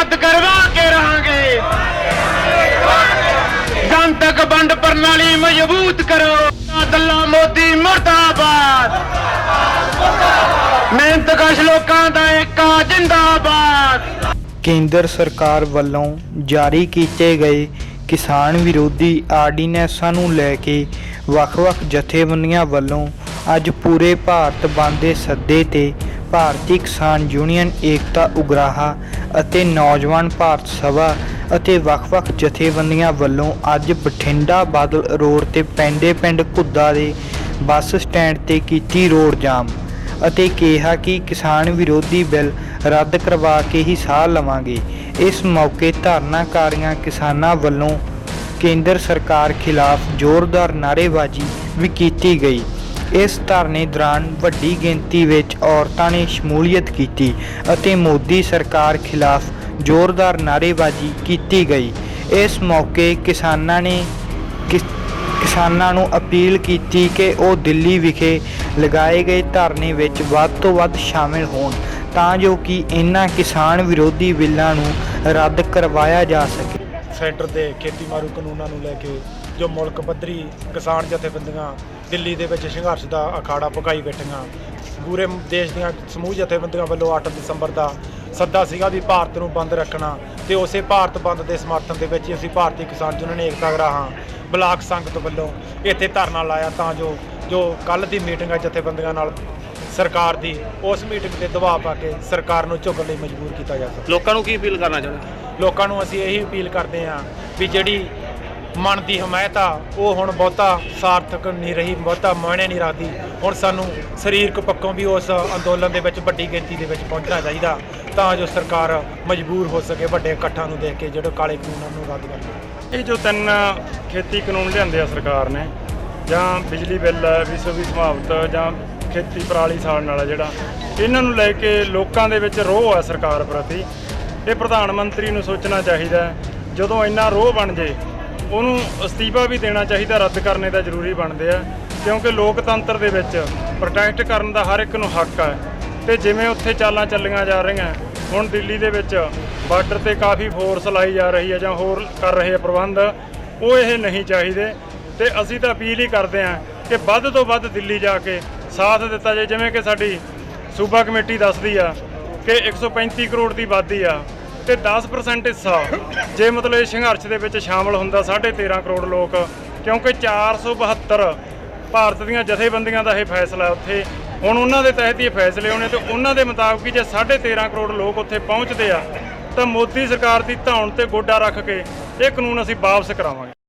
ਰੱਦ ਕਰਵਾ ਕੇ ਰਹਾਂਗੇ। ਜਨਤਕ ਵੰਡ ਪ੍ਰਣਾਲੀ ਮਜ਼ਬੂਤ ਕਰੋ। ਦੱਲਾ ਮੋਦੀ ਮਰਦਾਬਾਦ। ਮਿਹਨਤਕਸ਼ ਲੋਕਾਂ ਦਾ ਏਕਾ ਜਿੰਦਾਬਾਦ। ਕੇਂਦਰ ਸਰਕਾਰ ਵੱਲੋਂ ਜਾਰੀ ਕੀਤੇ ਗਏ ਕਿਸਾਨ ਵਿਰੋਧੀ ਆਰਡੀਨੈਂਸਾਂ ਨੂੰ ਲੈ ਕੇ ਵੱਖ-ਵੱਖ ਜਥੇਬੰਦੀਆਂ ਵੱਲੋਂ ਅੱਜ ਪੂਰੇ ਭਾਰਤ ਬੰਦ ਦੇ ਸੱਦੇ ਤੇ ਭਾਰਤੀ ਕਿਸਾਨ ਯੂਨੀਅਨ, ਏਕਤਾ, ਉਗਰਾਹਾ ਅਤੇ ਨੌਜਵਾਨ ਭਾਰਤ ਸਭਾ ਅਤੇ ਵੱਖ-ਵੱਖ ਜਥੇਬੰਦੀਆਂ ਵੱਲੋਂ ਅੱਜ ਬਠਿੰਡਾ ਬਾਦਲ ਰੋਡ ਤੇ ਪੈਂਦੇ ਪਿੰਡ ਘੁੱਦਾ ਦੇ ਬੱਸ ਸਟੈਂਡ ਤੇ ਕੀਤੀ ਰੋਡ ਜਾਮ ਅਤੇ ਕਿਹਾ ਕਿ ਕਿਸਾਨ ਵਿਰੋਧੀ ਬਿੱਲ ਰੱਦ ਕਰਵਾ ਕੇ ਹੀ ਸਾਹ ਲਵਾਂਗੇ। ਇਸ ਮੌਕੇ ਧਰਨਾਕਾਰੀਆਂ ਕਿਸਾਨਾਂ ਵੱਲੋਂ ਕੇਂਦਰ ਸਰਕਾਰ ਖਿਲਾਫ ਜ਼ੋਰਦਾਰ ਨਾਅਰੇਬਾਜ਼ੀ ਵੀ ਕੀਤੀ ਗਈ। ਇਸ ਧਰਨੇ ਦੌਰਾਨ ਵੱਡੀ ਗਿਣਤੀ ਵਿੱਚ ਔਰਤਾਂ ਨੇ ਸ਼ਮੂਲੀਅਤ ਕੀਤੀ ਅਤੇ ਮੋਦੀ ਸਰਕਾਰ ਖਿਲਾਫ ਜ਼ੋਰਦਾਰ ਨਾਅਰੇਬਾਜ਼ੀ ਕੀਤੀ ਗਈ। ਇਸ ਮੌਕੇ ਕਿਸਾਨਾਂ ਨੇ ਕਿਸਾਨਾਂ ਨੂੰ ਅਪੀਲ ਕੀਤੀ ਕਿ ਉਹ ਦਿੱਲੀ ਵਿਖੇ ਲਗਾਏ ਗਏ ਧਰਨੇ ਵਿੱਚ ਵੱਧ ਤੋਂ ਵੱਧ ਸ਼ਾਮਿਲ ਹੋਣ ਤਾਂ ਜੋ ਕਿ ਇਹਨਾਂ ਕਿਸਾਨ ਵਿਰੋਧੀ ਬਿੱਲਾਂ ਨੂੰ ਰੱਦ ਕਰਵਾਇਆ ਜਾ ਸਕੇ। ਸੈਂਟਰ ਦੇ ਖੇਤੀ ਮਾਰੂ ਕਾਨੂੰਨਾਂ ਨੂੰ ਲੈ ਕੇ ਜੋ ਮੁਲਕ ਪੱਧਰੀ ਕਿਸਾਨ ਜਥੇਬੰਦੀਆਂ ਦਿੱਲੀ ਦੇ ਵਿੱਚ ਸੰਘਰਸ਼ ਦਾ ਅਖਾੜਾ ਪਕਾਈ ਬੈਠੀਆਂ। ਪੂਰੇ ਦੇਸ਼ ਦੀਆਂ ਸਮੂਹ ਜਥੇਬੰਦੀਆਂ ਵੱਲੋਂ 8 ਦਸੰਬਰ ਦਾ ਸੱਦਾ ਸੀਗਾ ਵੀ ਭਾਰਤ ਨੂੰ ਬੰਦ ਰੱਖਣਾ ਤੇ ਉਸੇ ਭਾਰਤ ਬੰਦ ਦੇ ਸਮਰਥਨ ਦੇ ਵਿੱਚ ਅਸੀਂ ਭਾਰਤੀ ਕਿਸਾਨ ਯੂਨੀਅਨ ਏਕਤਾ ਗਰਾਹਾਂ ਬਲਾਕ ਸੰਗਤ ਵੱਲੋਂ ਇੱਥੇ ਧਰਨਾ ਲਾਇਆ ਤਾਂ ਜੋ ਜੋ ਕੱਲ ਦੀ ਮੀਟਿੰਗ ਹੈ ਜਥੇਬੰਦੀਆਂ ਨਾਲ ਸਰਕਾਰ ਦੀ ਉਸ ਮੀਟਿੰਗ ਤੇ ਦਬਾਅ ਪਾ ਕੇ ਸਰਕਾਰ ਨੂੰ ਝੁਕਣ ਲਈ ਮਜਬੂਰ ਕੀਤਾ ਜਾ ਸਕੇ। ਲੋਕਾਂ ਨੂੰ ਕੀ ਅਪੀਲ ਕਰਨਾ ਚਾਹੁੰਦੇ? ਲੋਕਾਂ ਨੂੰ ਅਸੀਂ ਇਹੀ ਅਪੀਲ ਕਰਦੇ ਹਾਂ ਵੀ ਜਿਹੜੀ ਮਨ ਦੀ ਹਮਾਇਤ ਆ, ਉਹ ਹੁਣ ਬਹੁਤਾ ਸਾਰਥਕ ਨਹੀਂ ਰਹੀ, ਬਹੁਤਾ ਮਾਇਨੇ ਨਹੀਂ ਰੱਖਦੀ। ਹੁਣ ਸਾਨੂੰ ਸਰੀਰਕ ਪੱਖੋਂ ਵੀ ਉਸ ਅੰਦੋਲਨ ਦੇ ਵਿੱਚ ਵੱਡੀ ਗਿਣਤੀ ਦੇ ਵਿੱਚ ਪਹੁੰਚਣਾ ਚਾਹੀਦਾ, ਤਾਂ ਜੋ ਸਰਕਾਰ ਮਜਬੂਰ ਹੋ ਸਕੇ ਵੱਡੇ ਇਕੱਠਾਂ ਨੂੰ ਦੇਖ ਕੇ, ਜਿਹੜੇ ਕਾਲੇ ਕਾਨੂੰਨਾਂ ਨੂੰ ਰੱਦ ਕਰ ਇਹ ਜੋ ਤਿੰਨ ਖੇਤੀ ਕਾਨੂੰਨ ਲਿਆਂਦੇ ਆ ਸਰਕਾਰ ਨੇ, ਜਾਂ ਬਿਜਲੀ ਬਿੱਲ ਹੈ ਵਿਸ਼ਵ ਦੀ ਸਮਾਪਤ ਜਾਂ ਖੇਤੀ ਪਰਾਲੀ ਸਾੜਨ ਵਾਲਾ ਜਿਹੜਾ, ਇਹਨਾਂ ਨੂੰ ਲੈ ਕੇ ਲੋਕਾਂ ਦੇ ਵਿੱਚ ਰੋਹ ਹੈ ਸਰਕਾਰ ਪ੍ਰਤੀ। ਇਹ ਪ੍ਰਧਾਨ ਮੰਤਰੀ ਨੂੰ ਸੋਚਣਾ ਚਾਹੀਦਾ ਜਦੋਂ ਇੰਨਾ ਰੋਹ ਬਣ ਜੇ ਉਹਨੂੰ ਅਸਤੀਫਾ ਵੀ ਦੇਣਾ ਚਾਹੀਦਾ ਰੱਦ ਕਰਨੇ ਦਾ ਜ਼ਰੂਰੀ ਬਣਦੇ ਆ, ਕਿਉਂਕਿ ਲੋਕਤੰਤਰ ਦੇ ਵਿੱਚ ਪ੍ਰੋਟੈਸਟ ਕਰਨ ਦਾ ਹਰ ਇੱਕ ਨੂੰ ਹੱਕ ਹੈ ਤੇ ਜਿਵੇਂ ਉੱਥੇ ਚਾਲਾਂ ਚੱਲੀਆਂ ਜਾ ਰਹੀਆਂ, ਹੁਣ ਦਿੱਲੀ ਦੇ ਵਿੱਚ ਬਾਰਡਰ ਤੇ ਕਾਫੀ ਫੋਰਸ ਲਾਈ ਜਾ ਰਹੀ ਹੈ ਜਾਂ ਹੋਰ ਕਰ ਰਹੇ ਆ ਪ੍ਰਬੰਧ, ਉਹ ਇਹ ਨਹੀਂ ਚਾਹੀਦੇ। ਤੇ ਅਸੀਂ ਤਾਂ ਅਪੀਲ ਹੀ ਕਰਦੇ ਹਾਂ ਕਿ ਵੱਧ ਤੋਂ ਵੱਧ ਦਿੱਲੀ ਜਾ ਕੇ ਸਾਥ ਦਿੱਤਾ ਜਾਏ। ਜਿਵੇਂ ਕਿ ਸਾਡੀ ਸੂਬਾ ਕਮੇਟੀ ਦੱਸਦੀ ਆ ਕਿ 135 ਕਰੋੜ ਦੀ ਆਬਾਦੀ ਆ ਤੇ 10% ਹਿੱਸਾ ਜੇ ਮਤਲਬ ਇਹ ਸੰਘਰਸ਼ ਦੇ ਵਿੱਚ ਸ਼ਾਮਲ ਹੁੰਦਾ 13.5 ਕਰੋੜ ਲੋਕ, ਕਿਉਂਕਿ 472 ਭਾਰਤ ਦੀਆਂ ਜਥੇਬੰਦੀਆਂ ਦਾ ਇਹ ਫੈਸਲਾ ਉੱਥੇ। ਹੁਣ ਉਹਨਾਂ ਦੇ ਤਹਿਤ ਹੀ ਫੈਸਲੇ ਹੋਣੇ ਤੇ ਉਹਨਾਂ ਦੇ ਮੁਤਾਬਕ ਹੀ ਜੇ 13.5 ਕਰੋੜ ਲੋਕ ਉੱਥੇ ਪਹੁੰਚਦੇ ਆ, ਤਾਂ ਮੋਦੀ ਸਰਕਾਰ ਦੀ ਧੌਣ ਤੇ ਗੋਡਾ ਰੱਖ ਕੇ ਇਹ ਕਾਨੂੰਨ ਅਸੀਂ ਵਾਪਸ ਕਰਾਵਾਂਗੇ।